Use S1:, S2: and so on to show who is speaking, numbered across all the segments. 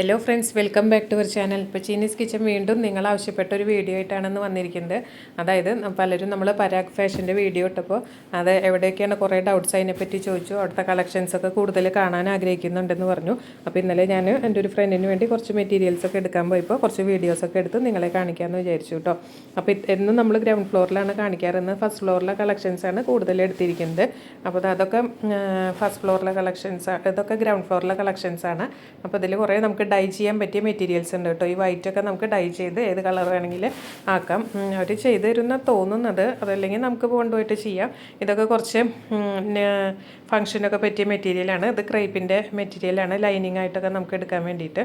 S1: Hello friends welcome back to our channel ഇപ്പോൾ Chinese kitchen വീണ്ടും നിങ്ങൾ ആവശ്യപ്പെട്ട ഒരു വീഡിയോ ആയിട്ടാണെന്ന് വന്നിരിക്കുന്നത് അതായത് പലരും നമ്മൾ പരാഗ് ഫാഷന്റെ വീഡിയോ ഇട്ടപ്പോൾ അത് എവിടെയൊക്കെയാണ് കുറേ ഡൗട്ട്സ് അതിനെപ്പറ്റി ചോദിച്ചു. അവിടുത്തെ കളക്ഷൻസ് ഒക്കെ കൂടുതൽ കാണാൻ ആഗ്രഹിക്കുന്നുണ്ടെന്ന് പറഞ്ഞു. അപ്പോൾ ഇന്നലെ ഞാൻ എന്റെ ഒരു ഫ്രണ്ടിന് വേണ്ടി കുറച്ച് മെറ്റീരിയൽസ് ഒക്കെ എടുക്കാൻ പോയപ്പോൾ കുറച്ച് വീഡിയോസ് ഒക്കെ എടുത്ത് നിങ്ങളെ കാണിക്കാമെന്ന് വിചാരിച്ചു കേട്ടോ അപ്പോൾ എന്നും നമ്മൾ ഗ്രൗണ്ട് ഫ്ലോറിലാണ് കാണിക്കാറുന്നത്. ഫസ്റ്റ് ഫ്ലോറിലെ കളക്ഷൻസ് ആണ് കൂടുതൽ എടുത്തിരിക്കുന്നത്. അപ്പോൾ അത് അതൊക്കെ ഫസ്റ്റ് ഫ്ലോറിലെ കളക്ഷൻസ് ഇതൊക്കെ ഗ്രൗണ്ട് ഫ്ലോറിലെ കളക്ഷൻസ് ആണ്. അപ്പോൾ ഇതിൽ കുറേ നമുക്ക് ഡൈ ചെയ്യാൻ പറ്റിയ മെറ്റീരിയൽസ് ഉണ്ട് കേട്ടോ. ഈ വൈറ്റൊക്കെ നമുക്ക് ഡൈ ചെയ്ത് ഏത് കളർ വേണമെങ്കിൽ ആക്കാം. അവർ ചെയ്തു തരുന്ന തോന്നുന്നത് അതല്ലെങ്കിൽ നമുക്ക് കൊണ്ടുപോയിട്ട് ചെയ്യാം. ഇതൊക്കെ കുറച്ച് ഫങ്ഷനൊക്കെ പറ്റിയ മെറ്റീരിയലാണ് ഇത് ക്രേപ്പിന്റെ മെറ്റീരിയലാണ് ലൈനിങ് ആയിട്ടൊക്കെ നമുക്ക് എടുക്കാൻ വേണ്ടിയിട്ട്.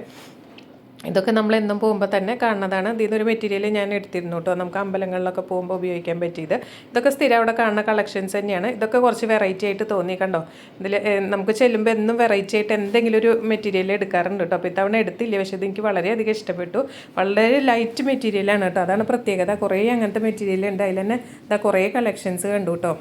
S1: ഇതൊക്കെ നമ്മൾ എന്നും പോകുമ്പോൾ തന്നെ കാണുന്നതാണ്. ഇതിൽ നിന്നൊരു മെറ്റീരിയൽ ഞാൻ എടുത്തിരുന്നു കേട്ടോ നമുക്ക് അമ്പലങ്ങളിലൊക്കെ പോകുമ്പോൾ ഉപയോഗിക്കാൻ പറ്റിയത്. ഇതൊക്കെ സ്ഥിരം അവിടെ കാണുന്ന കളക്ഷൻസ് തന്നെയാണ്. ഇതൊക്കെ കുറച്ച് വെറൈറ്റി ആയിട്ട് തോന്നി കണ്ടോ? ഇതിൽ നമുക്ക് ചെല്ലുമ്പോൾ എന്നും വെറൈറ്റി ആയിട്ട് എന്തെങ്കിലും ഒരു മെറ്റീരിയൽ എടുക്കാറുണ്ട് കേട്ടോ അപ്പോൾ ഇത്തവണ എടുത്തില്ല. പക്ഷേ ഇതെനിക്ക് വളരെയധികം ഇഷ്ടപ്പെട്ടു. വളരെ ലൈറ്റ് മെറ്റീരിയലാണ് കേട്ടോ അതാണ് പ്രത്യേകത. കുറേ അങ്ങനത്തെ മെറ്റീരിയൽ ഉണ്ട്. അതിൽ തന്നെ ഇതാ കുറേ കളക്ഷൻസ് കണ്ടു കേട്ടോ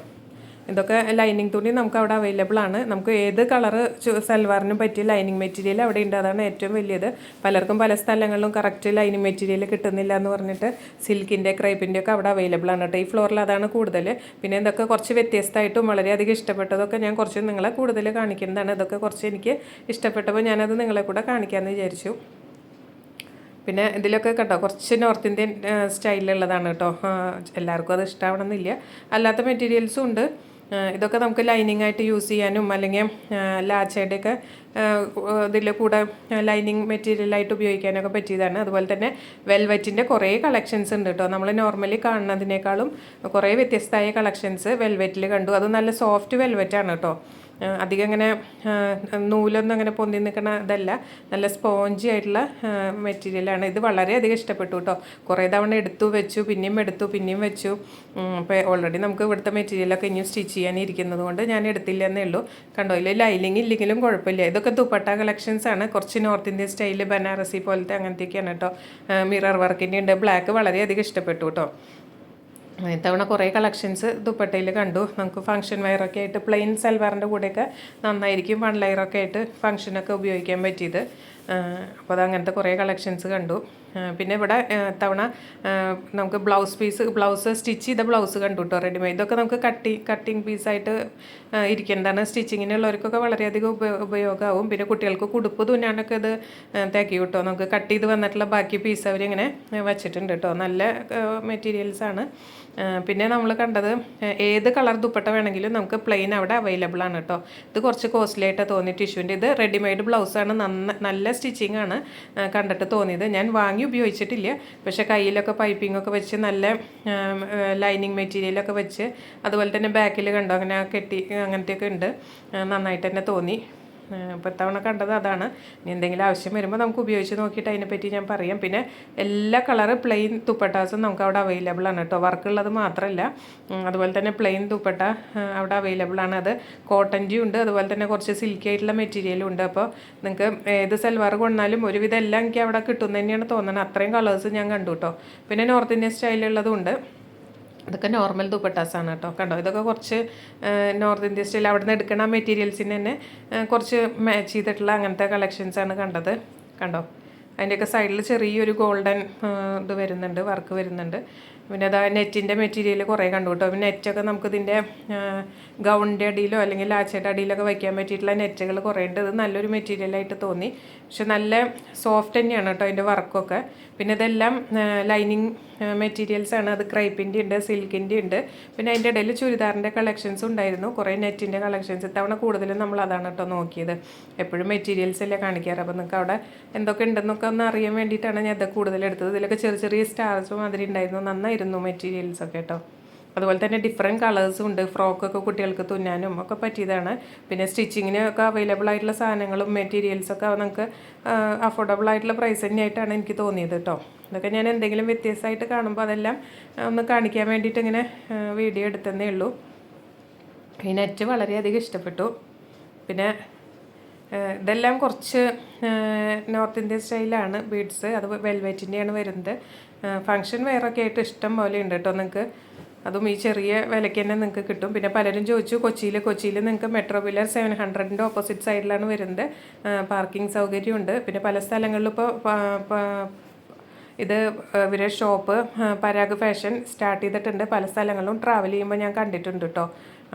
S1: ഇതൊക്കെ ലൈനിങ് തുണി നമുക്ക് അവിടെ അവൈലബിൾ ആണ്. നമുക്ക് ഏത് കളറ് സൽവാറിനും പറ്റിയ ലൈനിങ് മെറ്റീരിയൽ അവിടെ ഉണ്ട്. അതാണ് ഏറ്റവും വലിയത്. പലർക്കും പല സ്ഥലങ്ങളിലും കറക്റ്റ് ലൈനിങ് മെറ്റീരിയൽ കിട്ടുന്നില്ല എന്ന് പറഞ്ഞിട്ട് സിൽക്കിന്റെ ക്രൈപ്പിന്റെ ഒക്കെ അവിടെ അവൈലബിൾ ആണ് കേട്ടോ. ഈ ഫ്ലോറിൽ അതാണ് കൂടുതൽ പിന്നെ ഇതൊക്കെ കുറച്ച് വ്യത്യസ്തമായിട്ടും വളരെയധികം ഇഷ്ടപ്പെട്ടതൊക്കെ ഞാൻ കുറച്ച് നിങ്ങളെ കൂടുതൽ കാണിക്കുന്നതാണ്. ഇതൊക്കെ കുറച്ച് എനിക്ക് ഇഷ്ടപ്പെട്ടപ്പോൾ ഞാനത് നിങ്ങളെ കൂടെ കാണിക്കാമെന്ന് വിചാരിച്ചു. പിന്നെ ഇതിലൊക്കെ കേട്ടോ കുറച്ച് നോർത്ത് ഇന്ത്യൻ സ്റ്റൈലിലുള്ളതാണ് കേട്ടോ. എല്ലാവർക്കും അത് ഇഷ്ടമാവണമെന്നില്ല അല്ലാത്ത മെറ്റീരിയൽസും ഉണ്ട്. ഇതൊക്കെ നമുക്ക് ലൈനിങ് ആയിട്ട് യൂസ് ചെയ്യാനും അല്ലെങ്കിൽ ലാച്ചയുടെയൊക്കെ ഇതിൽ കൂടെ ലൈനിങ് മെറ്റീരിയലായിട്ട് ഉപയോഗിക്കാനൊക്കെ പറ്റിയതാണ്. അതുപോലെ തന്നെ വെൽവെറ്റിന്റെ കുറേ കളക്ഷൻസ് ഉണ്ട് കേട്ടോ നമ്മൾ നോർമലി കാണുന്നതിനേക്കാളും കുറേ വ്യത്യസ്തമായ കളക്ഷൻസ് വെൽവെറ്റിൽ കണ്ടു. അത് നല്ല സോഫ്റ്റ് വെൽവെറ്റാണ് കേട്ടോ അധികം അങ്ങനെ നൂലൊന്നും അങ്ങനെ പൊന്തി നിൽക്കണ ഇതല്ല. നല്ല സ്പോഞ്ചി ആയിട്ടുള്ള മെറ്റീരിയലാണ് ഇത് വളരെയധികം ഇഷ്ടപ്പെട്ടു കേട്ടോ കുറേ തവണ എടുത്തു വെച്ചു പിന്നെയും എടുത്തു പിന്നെയും വെച്ചു. അപ്പോൾ ഓൾറെഡി നമുക്ക് ഇവിടുത്തെ മെറ്റീരിയലൊക്കെ ഇനിയും സ്റ്റിച്ച് ചെയ്യാനിരിക്കുന്നത് കൊണ്ട് ഞാൻ എടുത്തില്ല എന്നേ ഉള്ളൂ. കണ്ടോ ഇല്ല ലൈനിങ് ഇല്ലെങ്കിലും കുഴപ്പമില്ല. ഇതൊക്കെ ദുപ്പട്ട കളക്ഷൻസ് ആണ്. കുറച്ച് നോർത്ത് ഇന്ത്യൻ സ്റ്റൈൽ ബനാറസി പോലത്തെ അങ്ങനത്തെയൊക്കെയാണ് കേട്ടോ മിറർ വർക്കിന്റെ ഉണ്ട് ബ്ലാക്ക് വളരെയധികം ഇഷ്ടപ്പെട്ടു കേട്ടോ ഇത്തവണ കുറേ കളക്ഷൻസ് ദുപ്പട്ടയിൽ കണ്ടു. നമുക്ക് ഫംഗ്ഷൻ വെയറൊക്കെ ആയിട്ട് പ്ലെയിൻ സൽവാറിന്റെ കൂടെയൊക്കെ നന്നായിരിക്കും വൺ ലെയറൊക്കെ ആയിട്ട് ഫംഗ്ഷനൊക്കെ ഉപയോഗിക്കാൻ പറ്റിയത്. അപ്പോൾ അത് അങ്ങനത്തെ കുറേ കളക്ഷൻസ് കണ്ടു. പിന്നെ ഇവിടെ തവണ നമുക്ക് ബ്ലൗസ് പീസ് ബ്ലൗസ് സ്റ്റിച്ച് ചെയ്ത ബ്ലൗസ് കണ്ടു കേട്ടോ റെഡിമെയ്ഡ് ഇതൊക്കെ നമുക്ക് കട്ടി കട്ടിങ് പീസായിട്ട് ഇരിക്കേണ്ടതാണ്. സ്റ്റിച്ചിങ്ങിനുള്ളവർക്കൊക്കെ വളരെയധികം ഉപ ഉപയോഗമാവും. പിന്നെ കുട്ടികൾക്ക് കുടുപ്പ് തുന്നാനൊക്കെ ഇത് തേക്കി കിട്ടോ നമുക്ക് കട്ട് ചെയ്ത് വന്നിട്ടുള്ള ബാക്കി പീസ് അവരിങ്ങനെ വച്ചിട്ടുണ്ട് കേട്ടോ നല്ല മെറ്റീരിയൽസാണ് പിന്നെ നമ്മൾ കണ്ടത് ഏത് കളർ ദുപ്പട്ട വേണമെങ്കിലും നമുക്ക് പ്ലെയിൻ അവിടെ അവൈലബിൾ ആണ് കേട്ടോ ഇത് കുറച്ച് കോസ്റ്റ്ലി ആയിട്ട് തോന്നി ടിഷ്യൂന്റെ. ഇത് റെഡിമെയ്ഡ് ബ്ലൗസാണ് നന്ന നല്ല സ്റ്റിച്ചിങ് ആണ് കണ്ടിട്ട് തോന്നിയത്. ഞാൻ വാങ്ങി ഉപയോഗിച്ചിട്ടില്ല. പക്ഷേ കയ്യിലൊക്കെ പൈപ്പിംഗ് ഒക്കെ വെച്ച് നല്ല ലൈനിങ് മെറ്റീരിയലൊക്കെ വെച്ച് അതുപോലെ തന്നെ ബാക്കിൽ കണ്ടോ? അങ്ങനെ കെട്ടി അങ്ങനത്തെയൊക്കെ ഉണ്ട്. നന്നായിട്ട് തന്നെ തോന്നി. ഇപ്പോൾ ഇത്തവണ കണ്ടത് അതാണ്. ഇനി എന്തെങ്കിലും ആവശ്യം വരുമ്പോൾ നമുക്ക് ഉപയോഗിച്ച് നോക്കിയിട്ട് അതിനെപ്പറ്റി ഞാൻ പറയാം. പിന്നെ എല്ലാ കളറ് പ്ലെയിൻ തുപ്പട്ടാസും നമുക്ക് അവിടെ അവൈലബിൾ ആണ് കേട്ടോ. വർക്കുള്ളത് മാത്രമല്ല അതുപോലെ തന്നെ പ്ലെയിൻ തുപ്പട്ട അവിടെ അവൈലബിൾ ആണ്. അത് കോട്ടന്റെ ഉണ്ട്. അതുപോലെ തന്നെ കുറച്ച് സിൽക്കി ആയിട്ടുള്ള മെറ്റീരിയലും ഉണ്ട്. അപ്പോൾ നിങ്ങൾക്ക് ഏത് സൽവാർ കൊണ്ടാലും ഒരുവിധം എല്ലാം എനിക്ക് അവിടെ കിട്ടും തന്നെയാണ് തോന്നുന്നത് അത്രയും കളേഴ്സ് ഞാൻ കണ്ടു കേട്ടോ. പിന്നെ നോർത്ത് ഇന്ത്യൻ സ്റ്റൈലുള്ളതും ഉണ്ട്. ഇതൊക്കെ നോർമൽ ദുപ്പട്ടാസാണ് കേട്ടോ. കണ്ടോ? ഇതൊക്കെ കുറച്ച് നോർത്ത് ഇന്ത്യ സ്റ്റൈൽ അവിടെ നിന്ന് എടുക്കുന്ന മെറ്റീരിയൽസിന് തന്നെ കുറച്ച് മാച്ച് ചെയ്തിട്ടുള്ള അങ്ങനത്തെ കളക്ഷൻസാണ് കണ്ടത്. കണ്ടോ? അതിന്റെയൊക്കെ സൈഡിൽ ചെറിയൊരു ഗോൾഡൻ ഇത് വരുന്നുണ്ട് വർക്ക് വരുന്നുണ്ട്. പിന്നെ അതാ നെറ്റിന്റെ മെറ്റീരിയൽ കുറേ കണ്ടു കേട്ടോ. പിന്നെ നെറ്റൊക്കെ നമുക്കിതിന്റെ ഗൗണിന്റെ അടിയിലോ അല്ലെങ്കിൽ ലാച്ചയുടെ അടിയിലൊക്കെ വയ്ക്കാൻ പറ്റിയിട്ടുള്ള നെറ്റുകൾ കുറേ ഉണ്ട്. ഇത് നല്ലൊരു മെറ്റീരിയലായിട്ട് തോന്നി. പക്ഷെ നല്ല സോഫ്റ്റ് തന്നെയാണ് കേട്ടോ അതിന്റെ വർക്കൊക്കെ. പിന്നെ ഇതെല്ലാം ലൈനിങ് മെറ്റീരിയൽസാണ് അത് ക്രൈപ്പിന്റെ ഉണ്ട് സിൽക്കിന്റെ ഉണ്ട്. പിന്നെ അതിന്റെ ഇടയിൽ ചുരിദാറിന്റെ കളക്ഷൻസ് ഉണ്ടായിരുന്നു. കുറേ നെറ്റിന്റെ കളക്ഷൻസ് ഇത്തവണ കൂടുതലും നമ്മൾ അതാണ് കേട്ടോ നോക്കിയത്. എപ്പോഴും മെറ്റീരിയൽസ് അല്ലേ കാണിക്കാറ്. അപ്പോൾ നിങ്ങൾക്ക് അവിടെ എന്തൊക്കെ ഉണ്ടെന്നൊക്കെ ഒന്ന് അറിയാൻ വേണ്ടിയിട്ടാണ് ഞാൻ ഇത് കൂടുതൽ എടുത്തത്. ഇതിലൊക്കെ ചെറിയ ചെറിയ സ്റ്റാർസ് മാതിരി ഉണ്ടായിരുന്നു നന്നായിരുന്നു മെറ്റീരിയൽസ് ഒക്കെ കേട്ടോ. അതുപോലെ തന്നെ ഡിഫറെന്റ് കളേഴ്സും ഉണ്ട്. ഫ്രോക്കൊക്കെ കുട്ടികൾക്ക് തുന്നാനും ഒക്കെ പറ്റിയതാണ്. പിന്നെ സ്റ്റിച്ചിങ്ങിന് ഒക്കെ അവൈലബിൾ ആയിട്ടുള്ള സാധനങ്ങളും മെറ്റീരിയൽസൊക്കെ നമുക്ക് അഫോർഡബിൾ ആയിട്ടുള്ള പ്രൈസ് തന്നെയായിട്ടാണ് എനിക്ക് തോന്നിയത് കേട്ടോ. അതൊക്കെ ഞാൻ എന്തെങ്കിലും വ്യത്യസ്തമായിട്ട് കാണുമ്പോൾ അതെല്ലാം ഒന്ന് കാണിക്കാൻ വേണ്ടിയിട്ട് ഇങ്ങനെ വീഡിയോ എടുത്തതേ ഉള്ളൂ. ഈ നെറ്റ് വളരെയധികം ഇഷ്ടപ്പെട്ടു. പിന്നെ ഇതെല്ലാം കുറച്ച് നോർത്ത് ഇന്ത്യൻ സ്റ്റൈലാണ് ബീഡ്സ് അത് വെൽവെറ്റിന്റെയാണ് വരുന്നത്. ഫങ്ഷൻ വെയറൊക്കെ ആയിട്ട് ഇഷ്ടം പോലെ ഉണ്ട് കേട്ടോ നിങ്ങൾക്ക് അതും ഈ ചെറിയ വിലയ്ക്ക് തന്നെ നിങ്ങൾക്ക് കിട്ടും. പിന്നെ പലരും ചോദിച്ചു കൊച്ചിയിൽ കൊച്ചിയിൽ നിങ്ങൾക്ക് മെട്രോ പില്ലർ സെവൻ ഹൺഡ്രഡിന്റെ ഓപ്പോസിറ്റ് സൈഡിലാണ് വരുന്നത്. പാർക്കിംഗ് സൗകര്യമുണ്ട്. പിന്നെ പല സ്ഥലങ്ങളിലും ഇപ്പോൾ ഇത് ഇവരെ ഷോപ്പ് പരാഗ് ഫാഷൻ സ്റ്റാർട്ട് ചെയ്തിട്ടുണ്ട്. പല സ്ഥലങ്ങളിലും ട്രാവൽ ചെയ്യുമ്പോൾ ഞാൻ കണ്ടിട്ടുണ്ട് കേട്ടോ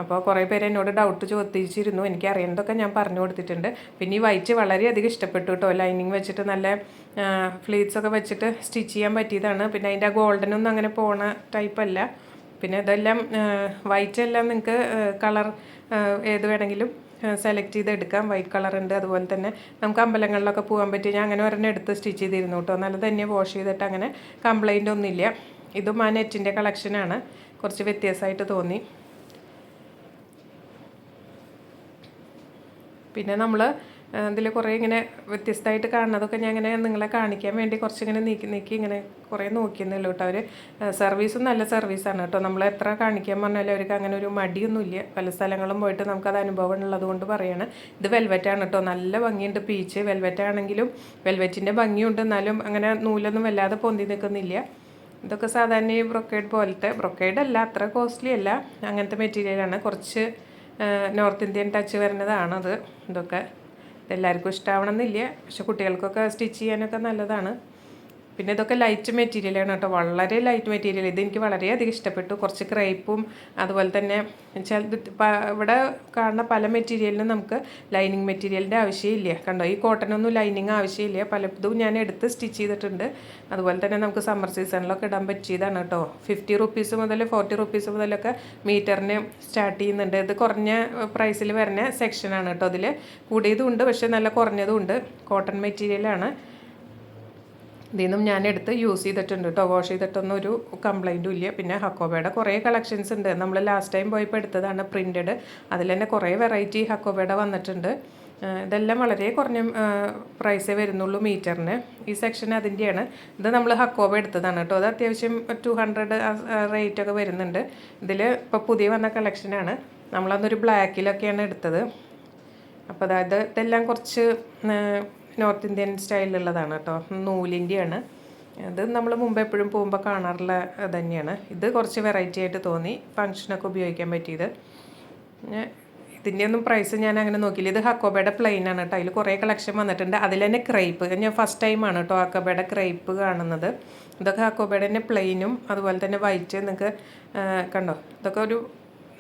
S1: അപ്പോൾ കുറേ പേര് എന്നോട് ഡൗട്ട് ചോദിച്ചിരുന്നു. എനിക്ക് അറിയുന്നതൊക്കെ ഞാൻ പറഞ്ഞു കൊടുത്തിട്ടുണ്ട്. പിന്നെ ഈ വൈറ്റ് വളരെയധികം ഇഷ്ടപ്പെട്ടു കേട്ടോ. ലൈനിങ് വെച്ചിട്ട് നല്ല ഫ്ലീറ്റ്സ് ഒക്കെ വെച്ചിട്ട് സ്റ്റിച്ച് ചെയ്യാൻ പറ്റിയതാണ്. പിന്നെ അതിന്റെ ആ ഗോൾഡനൊന്നും അങ്ങനെ പോണ ടൈപ്പ് അല്ല. പിന്നെ ഇതെല്ലാം വൈറ്റ് എല്ലാം നിങ്ങൾക്ക് കളർ ഏത് വേണമെങ്കിലും സെലക്ട് ചെയ്തെടുക്കാം വൈറ്റ് കളർ ഉണ്ട്. അതുപോലെ തന്നെ നമുക്ക് അമ്പലങ്ങളിലൊക്കെ പോകാൻ പറ്റി ഞാൻ അങ്ങനെ ഒരെണ്ണം എടുത്ത് സ്റ്റിച്ച് ചെയ്തിരുന്നു കേട്ടോ. നല്ല തന്നെ വാഷ് ചെയ്തിട്ട് അങ്ങനെ കംപ്ലൈന്റ് ഒന്നുമില്ല. ഇതും ആ നെറ്റിന്റെ കളക്ഷനാണ് കുറച്ച് വ്യത്യാസമായിട്ട് തോന്നി. പിന്നെ നമ്മൾ ഇതിൽ കുറേ ഇങ്ങനെ വ്യത്യസ്തമായിട്ട് കാണുന്നതൊക്കെ ഞാൻ ഇങ്ങനെ നിങ്ങളെ കാണിക്കാൻ വേണ്ടി കുറച്ചിങ്ങനെ നീക്കി നീക്കി ഇങ്ങനെ കുറേ നോക്കിയെന്നല്ലോ കേട്ടോ അവർ സർവീസും നല്ല സർവീസാണ് കേട്ടോ നമ്മൾ എത്ര കാണിക്കാൻ പറഞ്ഞാലും അവർക്ക് അങ്ങനെ ഒരു മടിയൊന്നുമില്ല. പല സ്ഥലങ്ങളും പോയിട്ട് നമുക്കത് അനുഭവം ഉള്ളത് കൊണ്ട് പറയാണ്. ഇത് വെൽവെറ്റാണ് കേട്ടോ നല്ല ഭംഗിയുണ്ട്. പീച്ച് വെൽവെറ്റ് ആണെങ്കിലും വെൽവെറ്റിന്റെ ഭംഗിയുണ്ട്. എന്നാലും അങ്ങനെ നൂലൊന്നും വല്ലാതെ പൊന്തി നിൽക്കുന്നില്ല ഇതൊക്കെ സാധാരണ ഈ ബ്രൊക്കേഡ് പോലത്തെ ബ്രൊക്കേഡ് അല്ല അത്ര കോസ്റ്റ്ലി അല്ല. അങ്ങനത്തെ മെറ്റീരിയലാണ്. കുറച്ച് നോർത്ത് ഇന്ത്യൻ ടച്ച് വരുന്നതാണത്. ഇതൊക്കെ എല്ലാവർക്കും ഇഷ്ടമാവണമെന്നില്ല പക്ഷെ കുട്ടികൾക്കൊക്കെ സ്റ്റിച്ച് ചെയ്യാനൊക്കെ നല്ലതാണ്. പിന്നെ ഇതൊക്കെ ലൈറ്റ് മെറ്റീരിയലാണ് കേട്ടോ. വളരെ ലൈറ്റ് മെറ്റീരിയൽ ഇത് എനിക്ക് വളരെയധികം ഇഷ്ടപ്പെട്ടു. കുറച്ച് ക്രൈപ്പും അതുപോലെ തന്നെ വെച്ചാൽ ഇവിടെ കാണുന്ന പല മെറ്റീരിയലിനും നമുക്ക് ലൈനിങ് മെറ്റീരിയലിന്റെ ആവശ്യമില്ല. കണ്ടോ? ഈ കോട്ടനൊന്നും ലൈനിങ് ആവശ്യമില്ല. പലതും ഞാൻ എടുത്ത് സ്റ്റിച്ച് ചെയ്തിട്ടുണ്ട്. അതുപോലെ തന്നെ നമുക്ക് സമ്മർ സീസണിലൊക്കെ ഇടാൻ പറ്റിയതാണ് കേട്ടോ. ഫിഫ്റ്റി റുപ്പീസ് മുതൽ ഫോർട്ടി റുപ്പീസ് മുതലൊക്കെ മീറ്ററിന് സ്റ്റാർട്ട് ചെയ്യുന്നുണ്ട്. ഇത് കുറഞ്ഞ പ്രൈസിൽ വരുന്ന സെക്ഷനാണ് കേട്ടോ അതിൽ കൂടിയതും ഉണ്ട് പക്ഷേ നല്ല കുറഞ്ഞതും ഉണ്ട്. കോട്ടൺ മെറ്റീരിയലാണ് ഇതിൽ നിന്നും ഞാൻ എടുത്ത് യൂസ് ചെയ്തിട്ടുണ്ട് കേട്ടോ വാഷ് ചെയ്തിട്ടൊന്നും ഒരു കംപ്ലൈന്റും ഇല്ല. പിന്നെ ഹക്കോബയുടെ കുറേ കളക്ഷൻസ് ഉണ്ട്. നമ്മൾ ലാസ്റ്റ് ടൈം പോയപ്പോൾ എടുത്തതാണ് പ്രിന്റഡ് അതിൽ തന്നെ കുറേ വെറൈറ്റി ഹക്കോബയുടെ വന്നിട്ടുണ്ട്. ഇതെല്ലാം വളരെ കുറഞ്ഞ പ്രൈസേ വരുന്നുള്ളൂ മീറ്ററിന്. ഈ സെക്ഷൻ അതിന്റെയാണ് ഇത് നമ്മൾ ഹക്കോബ എടുത്തതാണ് കേട്ടോ അത് അത്യാവശ്യം ടു ഹൺഡ്രഡ് റേറ്റ് ഒക്കെ വരുന്നുണ്ട്. ഇതിൽ ഇപ്പോൾ പുതിയ വന്ന കളക്ഷനാണ് നമ്മളന്നൊരു ബ്ലാക്കിലൊക്കെയാണ് എടുത്തത്. അപ്പോൾ അതായത് ഇതെല്ലാം കുറച്ച് നോർത്ത് ഇന്ത്യൻ സ്റ്റൈലിലുള്ളതാണ് കേട്ടോ. നൂലിന്റെയാണ് ഇത് നമ്മൾ മുമ്പ് എപ്പോഴും പോകുമ്പോൾ കാണാറുള്ള തന്നെയാണ്. ഇത് കുറച്ച് വെറൈറ്റി ആയിട്ട് തോന്നി. ഫങ്ഷനൊക്കെ ഉപയോഗിക്കാൻ പറ്റിയത്. ഇതിന്റെ ഒന്നും പ്രൈസ് ഞാൻ അങ്ങനെ നോക്കിയില്ല. ഇത് ഹക്കോബയുടെ പ്ലെയിൻ ആണ് കേട്ടോ. അതിൽ കുറേ കളക്ഷൻ വന്നിട്ടുണ്ട്. അതിൽ തന്നെ ക്രൈപ്പ് ഞാൻ ഫസ്റ്റ് ടൈമാണ് കേട്ടോ ഹക്കോബയുടെ ക്രൈപ്പ് കാണുന്നത്. ഇതൊക്കെ ഹക്കോബയുടെ തന്നെ പ്ലെയിനും അതുപോലെ തന്നെ വൈറ്റ് നിങ്ങൾക്ക് കണ്ടോ? ഇതൊക്കെ ഒരു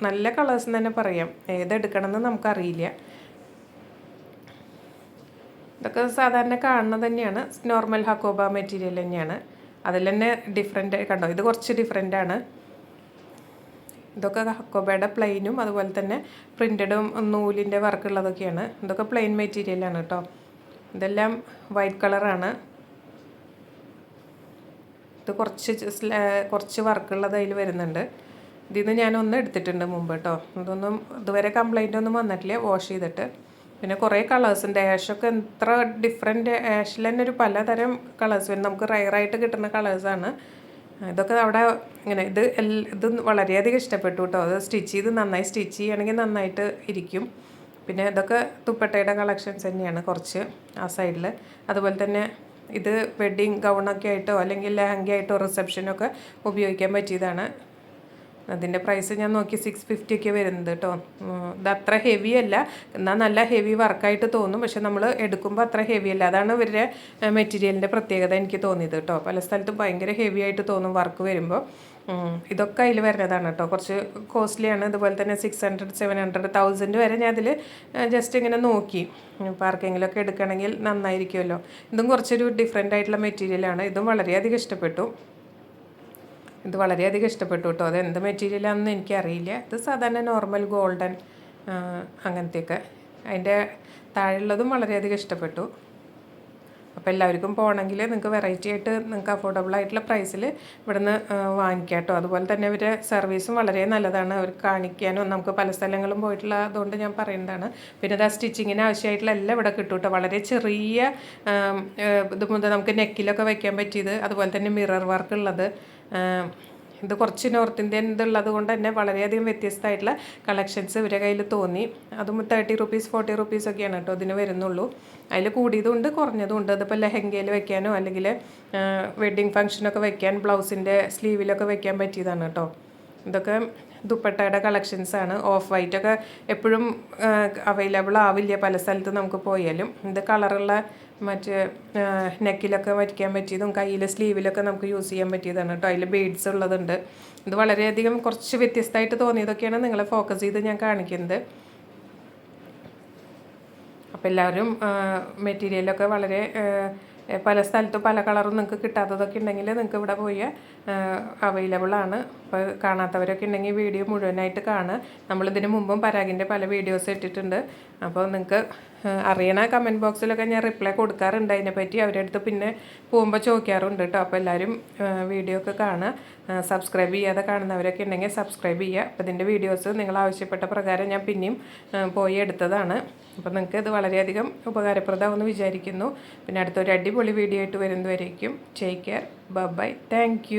S1: നല്ല കളേഴ്സ് എന്ന് തന്നെ പറയാം. ഏതെടുക്കണമെന്ന് നമുക്കറിയില്ല. ഇതൊക്കെ സാധാരണ കാണുന്നത് തന്നെയാണ്. നോർമൽ ഹക്കോബ മെറ്റീരിയൽ തന്നെയാണ്. അതിൽ തന്നെ ഡിഫറെന്റ് കണ്ടോ? ഇത് കുറച്ച് ഡിഫറെന്റ് ആണ്. ഇതൊക്കെ ഹക്കോബയുടെ പ്ലെയിനും അതുപോലെ തന്നെ പ്രിന്റഡും നൂലിന്റെ വർക്കുള്ളതൊക്കെയാണ് ഇതൊക്കെ പ്ലെയിൻ മെറ്റീരിയലാണ് കേട്ടോ. ഇതെല്ലാം വൈറ്റ് കളറാണ് ഇത് കുറച്ച് കുറച്ച് വർക്കുള്ളത് അതിൽ വരുന്നുണ്ട്. ഇതിൽ നിന്ന് ഞാനൊന്ന് എടുത്തിട്ടുണ്ട് മുമ്പ് കേട്ടോ. ഇതൊന്നും ഇതുവരെ കംപ്ലൈന്റ് ഒന്നും വന്നിട്ടില്ല. വാഷ് ചെയ്തിട്ട്. പിന്നെ കുറേ കളേഴ്സ് ഉണ്ട്. ആഷൊക്കെ എത്ര ഡിഫറെന്റ് ആഷിൽ തന്നെ ഒരു പലതരം കളേഴ്സ് വരും. നമുക്ക് റയറായിട്ട് കിട്ടുന്ന കളേഴ്സാണ് ഇതൊക്കെ അവിടെ ഇങ്ങനെ ഇത് ഇത് വളരെയധികം ഇഷ്ടപ്പെട്ടു കേട്ടോ അത് സ്റ്റിച്ച് ചെയ്ത് നന്നായി സ്റ്റിച്ച് ചെയ്യുകയാണെങ്കിൽ നന്നായിട്ട് ഇരിക്കും. പിന്നെ ഇതൊക്കെ തുപ്പട്ടയുടെ കളക്ഷൻസ് തന്നെയാണ് കുറച്ച് ആ സൈഡിൽ അതുപോലെ തന്നെ ഇത് വെഡ്ഡിങ് ഗൗണൊക്കെ ആയിട്ടോ അല്ലെങ്കിൽ ലെഹങ്ക ആയിട്ടോ റിസപ്ഷനൊക്കെ ഉപയോഗിക്കാൻ പറ്റിയതാണ്. അതിന്റെ പ്രൈസ് ഞാൻ നോക്കി സിക്സ് ഫിഫ്റ്റി ഒക്കെ വരുന്നത് കേട്ടോ ഇത് അത്ര ഹെവി അല്ല. എന്നാൽ നല്ല ഹെവി വർക്കായിട്ട് തോന്നും. പക്ഷെ നമ്മൾ എടുക്കുമ്പോൾ അത്ര ഹെവി അല്ല. അതാണ് ഇവരുടെ മെറ്റീരിയലിന്റെ പ്രത്യേകത എനിക്ക് തോന്നിയത് കേട്ടോ പല സ്ഥലത്തും ഭയങ്കര ഹെവി ആയിട്ട് തോന്നും വർക്ക് വരുമ്പോൾ ഇതൊക്കെ അതിൽ വരുന്നതാണ് കേട്ടോ കുറച്ച് കോസ്റ്റ്ലിയാണ് ഇതുപോലെ തന്നെ six hundred seven hundred thousand വരെ ഞാൻ അതിൽ ജസ്റ്റ് ഇങ്ങനെ നോക്കി. ഇപ്പോൾ ആർക്കെങ്കിലുമൊക്കെ എടുക്കണമെങ്കിൽ നന്നായിരിക്കുമല്ലോ. ഇതും കുറച്ചൊരു ഡിഫറെന്റ് ആയിട്ടുള്ള മെറ്റീരിയലാണ് ഇതും വളരെയധികം ഇഷ്ടപ്പെട്ടു. ഇത് വളരെയധികം ഇഷ്ടപ്പെട്ടു കേട്ടോ. അത് എന്ത് മെറ്റീരിയലാണെന്ന് എനിക്കറിയില്ല. ഇത് സാധാരണ നോർമൽ ഗോൾഡൻ അങ്ങനത്തെയൊക്കെ. അതിന്റെ താഴെയുള്ളതും വളരെയധികം ഇഷ്ടപ്പെട്ടു. അപ്പോൾ എല്ലാവർക്കും പോകണമെങ്കിൽ നിങ്ങൾക്ക് വെറൈറ്റി ആയിട്ട് നിങ്ങൾക്ക് അഫോർഡബിൾ ആയിട്ടുള്ള പ്രൈസിൽ ഇവിടുന്ന് വാങ്ങിക്കാം കേട്ടോ. അതുപോലെ തന്നെ ഇവരുടെ സർവീസും വളരെ നല്ലതാണ്. അവർ കാണിക്കാനും നമുക്ക് പല സ്ഥലങ്ങളും പോയിട്ടുള്ള അതുകൊണ്ട് ഞാൻ പറയുന്നതാണ്. പിന്നെ അത് ആ സ്റ്റിച്ചിങ്ങിന് ആവശ്യമായിട്ടുള്ള എല്ലാം ഇവിടെ കിട്ടും കേട്ടോ. വളരെ ചെറിയ ഇത് മുതൽ നമുക്ക് നെക്കിലൊക്കെ വയ്ക്കാൻ പറ്റിയത്. അതുപോലെ തന്നെ മിറർ വർക്ക് ഉള്ളത്. ഇത് കുറച്ച് നോർത്ത് ഇന്ത്യൻ ഇതുള്ളത് കൊണ്ട് തന്നെ വളരെയധികം വ്യത്യസ്തമായിട്ടുള്ള കളക്ഷൻസ് ഇവരെ കയ്യിൽ തോന്നി. അതും തേർട്ടി റുപ്പീസ് ഫോർട്ടി റുപ്പീസ് ഒക്കെയാണ് കേട്ടോ ഇതിന് വരുന്നുള്ളൂ. അതിൽ കൂടിയതുണ്ട് കുറഞ്ഞതുണ്ട്. അതിപ്പോൾ ലെഹങ്കയിൽ വെക്കാനോ അല്ലെങ്കിൽ വെഡ്ഡിങ് ഫംഗ്ഷനൊക്കെ വെക്കാൻ ബ്ലൗസിന്റെ സ്ലീവിലൊക്കെ വെക്കാൻ പറ്റിയതാണ് കേട്ടോ. ഇതൊക്കെ ദുപ്പട്ടയുടെ കളക്ഷൻസാണ് ഓഫ് വൈറ്റൊക്കെ എപ്പോഴും അവൈലബിൾ ആവില്ല പല സ്ഥലത്ത് നമുക്ക് പോയാലും. ഇത് കളറുള്ള മറ്റ് നെക്കിലൊക്കെ വരയ്ക്കാൻ പറ്റിയതും കയ്യിൽ സ്ലീവിലൊക്കെ നമുക്ക് യൂസ് ചെയ്യാൻ പറ്റിയതാണ് കേട്ടോ അതിൽ ബീഡ്സ് ഉള്ളതുണ്ട്. ഇത് വളരെയധികം കുറച്ച് വ്യത്യസ്തമായിട്ട് തോന്നിയതൊക്കെയാണ് നിങ്ങളെ ഫോക്കസ് ചെയ്ത് ഞാൻ കാണിക്കുന്നത്. അപ്പോൾ എല്ലാവരും മെറ്റീരിയലൊക്കെ വളരെ പല സ്ഥലത്ത് പല കളറും നിങ്ങൾക്ക് കിട്ടാത്തതൊക്കെ ഉണ്ടെങ്കിൽ നിങ്ങൾക്ക് ഇവിടെ പോയി അവൈലബിൾ ആണ്. അപ്പോൾ കാണാത്തവരൊക്കെ ഉണ്ടെങ്കിൽ വീഡിയോ മുഴുവനായിട്ട് കാണുക. നമ്മളിതിന് മുമ്പും പരാഗിന്റെ പല വീഡിയോസ് ഇട്ടിട്ടുണ്ട്. അപ്പോൾ നിങ്ങൾക്ക് അറിയണ കമന്റ് ബോക്സിലൊക്കെ ഞാൻ റിപ്ലൈ കൊടുക്കാറുണ്ട്. അതിനെപ്പറ്റി അവരുടെ അടുത്ത് പിന്നെ പോകുമ്പോൾ ചോദിക്കാറുണ്ട് കേട്ടോ അപ്പോൾ എല്ലാവരും വീഡിയോ ഒക്കെ കാണുക. സബ്സ്ക്രൈബ് ചെയ്യാതെ കാണുന്നവരൊക്കെ ഉണ്ടെങ്കിൽ സബ്സ്ക്രൈബ് ചെയ്യുക. അപ്പോൾ ഇതിന്റെ വീഡിയോസ് നിങ്ങൾ ആവശ്യപ്പെട്ട പ്രകാരം ഞാൻ പിന്നെയും പോയി എടുത്തതാണ്. അപ്പോൾ നിങ്ങൾക്ക് ഇത് വളരെയധികം ഉപകാരപ്രദമാണെന്ന് വിചാരിക്കുന്നു. പിന്നെ അടുത്തൊരു അടിപൊളി വീഡിയോ ആയിട്ട് വരുന്നവരേക്കും ടേക്ക് കെയർ ബൈ താങ്ക്